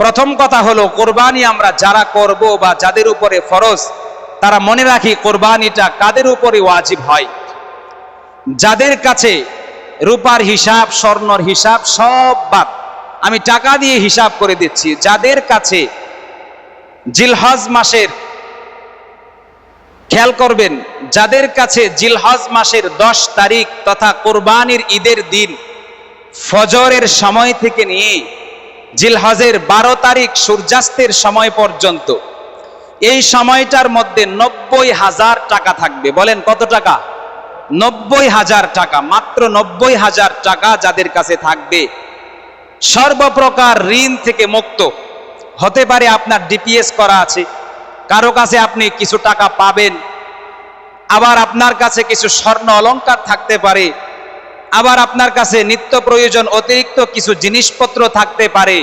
প্রথম কথা হলো, কোরবানি আমরা যারা করব বা যাদের উপরে ফরজ, তারা মনে রাখি কোরবানিটা কাদের উপরে ওয়াজিব হয়। যাদের কাছে রূপার হিসাব, স্বর্ণর হিসাব সব বাদ, আমি টাকা দিয়ে হিসাব করে দিচ্ছি। যাদের কাছে জিলহজ মাসের খেয়াল করবেন, যাদের কাছে জিলহজ মাসের দশ তারিখ তথা কোরবানির ঈদের দিন ফজরের সময় থেকে নিয়ে জিলহজের বারো তারিখ সূর্যাস্তের সময় পর্যন্ত। এই সময়টার মধ্যে নব্বই হাজার টাকা থাকবে। বলেন কত টাকা? নব্বই হাজার টাকা, মাত্র নব্বই হাজার টাকা যাদের কাছে থাকবে। সর্বপ্রকার ঋণ থেকে মুক্ত। হতে পারে আপনার ডিপিএস করা আছে। কারও কাছে আপনি কিছু টাকা পাবেন। আবার আপনার কাছে কিছু স্বর্ণ অলংকার থাকতে পারে। আবার আপনার কাছে নিত্য প্রয়োজন অতিরিক্ত কিছু জিনিসপত্র থাকতে পারে,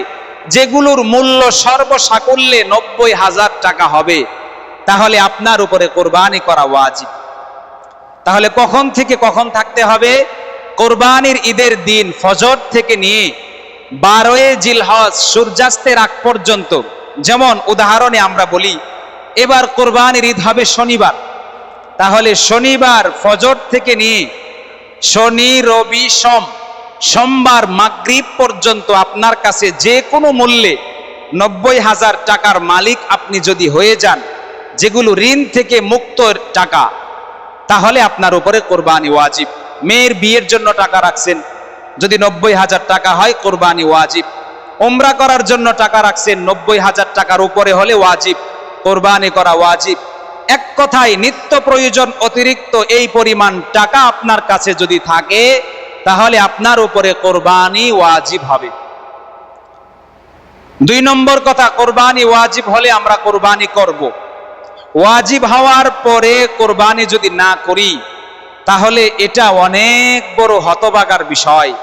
যেগুলোর মূল্য সর্বসাকুল্যে নব্বই হাজার টাকা হবে। তাহলে আপনার উপরে কোরবানি করা ওয়াজিব। তাহলে কখন থেকে কখন থাকতে হবে? কোরবানির ঈদের দিন ফজর থেকে নিয়ে বারোয়ে জিলহজ সূর্যাস্তের আগ পর্যন্ত, যেমন উদাহরণে আমরা বলি, এবার কোরবানির ঈদ হবে শনিবার। তাহলে শনিবার ফজর থেকে নিয়ে শনি, রবি, সোম। সোমবার মাগরিব পর্যন্ত আপনার কাছে যে কোনো মূল্যে নব্বই হাজার টাকার মালিক আপনি যদি হয়ে যান, যেগুলো ঋণ থেকে মুক্ত টাকা, তাহলে আপনার উপরে কোরবানি ওয়াজিব। মেয়ের বিয়ের জন্য টাকা রাখছেন, যদি নব্বই হাজার টাকা হয় কোরবানি ওয়াজিব। ওমরা করার জন্য টাকা রাখছেন, নব্বই হাজার টাকার উপরে হলে ওয়াজিব। কোরবানি করা ওয়াজিব। এক কথায় নিত্য প্রয়োজন অতিরিক্ত এই পরিমাণ টাকা আপনার কাছে যদি থাকে, তাহলে আপনার উপরে কোরবানি ওয়াজিব হবে। দুই নম্বর কথা, কোরবানি ওয়াজিব হলে আমরা কোরবানি করব। ওয়াজিব হওয়ার পরে কোরবানি যদি না করি, তাহলে এটা অনেক বড় হতবাগার বিষয়।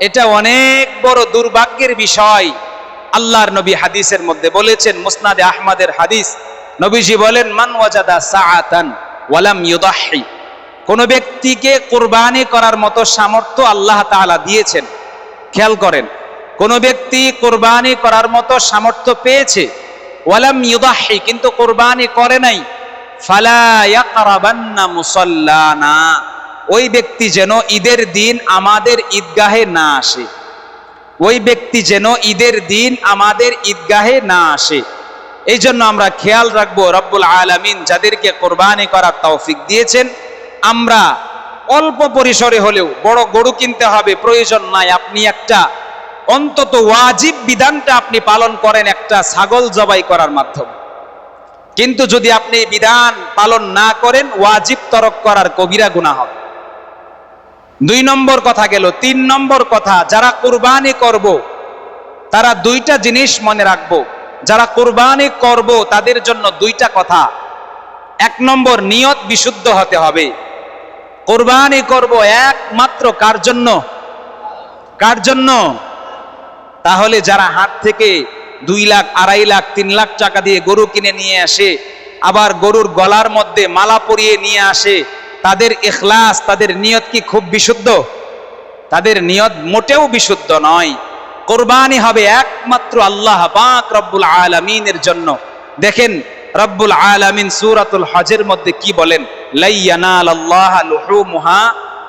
এটা অনেক বড় দুর্ভাগ্যের বিষয়। আল্লাহর নবী হাদিসের মধ্যে বলেছেন, মুসনাদে আহমদের হাদিস নবীজি বলেন, মান ওয়াজাদা সাআতান ওয়ালাম ইউদাহি কোন ব্যক্তিকে কোরবানি করার মতো সামর্থ্য আল্লাহ তাআলা দিয়েছেন। খেয়াল করেন, কোন ব্যক্তি কোরবানি করার মতো সামর্থ্য পেয়েছে ওয়ালাম ইউদাহি কিন্তু কোরবানি করে নাই। ফালা ইয়াকরাবান্না মুসাল্লানা, ওই ব্যক্তি যেন ঈদের দিন আমাদের ঈদগাহে না আসে। ওই ব্যক্তি যেন ঈদের দিন আমাদের ঈদগাহে না আসে। এই জন্য আমরা খেয়াল রাখব, রব্বুল আলামিন যাদেরকে কোরবানি করার তৌফিক দিয়েছেন, আমরা অল্প পরিসরে হলেও বড় গরু কিনতে হবে, প্রয়োজন নাই। আপনি একটা অন্তত ওয়াজিব বিধানটা আপনি পালন করেন, একটা ছাগল জবাই করার মাধ্যমে। কিন্তু যদি আপনি বিধান পালন না করেন, ওয়াজিব তরক করার কবিরা গুণা হবে। দুই নম্বর কথা গেল, তিন নম্বর কথা, যারা কোরবানি করব, তারা দুইটা জিনিস মনে রাখব। যারা কোরবানি করব তাদের জন্য দুইটা কথা। এক নম্বর, নিয়ত বিশুদ্ধ হতে হবে। কোরবানি করব একমাত্র কার জন্য? কার জন্য? তাহলে যারা হাট থেকে দুই লাখ, আড়াই লাখ, তিন লাখ টাকা দিয়ে গরু কিনে নিয়ে আসে, আবার গরুর গলার মধ্যে মালা পরিয়ে নিয়ে আসে, তাদের এখলাস তাদের নিয়ত কি খুব বিশুদ্ধ? তাদের নিয়ত মোটেও বিশুদ্ধ নয়। কোরবানি হবে একমাত্র আল্লাহ পাক রব্বুল আলমিনের জন্য। দেখেন, রব্বুল আলমিন সুরাতুল হজের মধ্যে কি বলেন? লাইয়ানাল আল্লাহ লুহুমুহা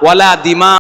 ওয়ালা দিমা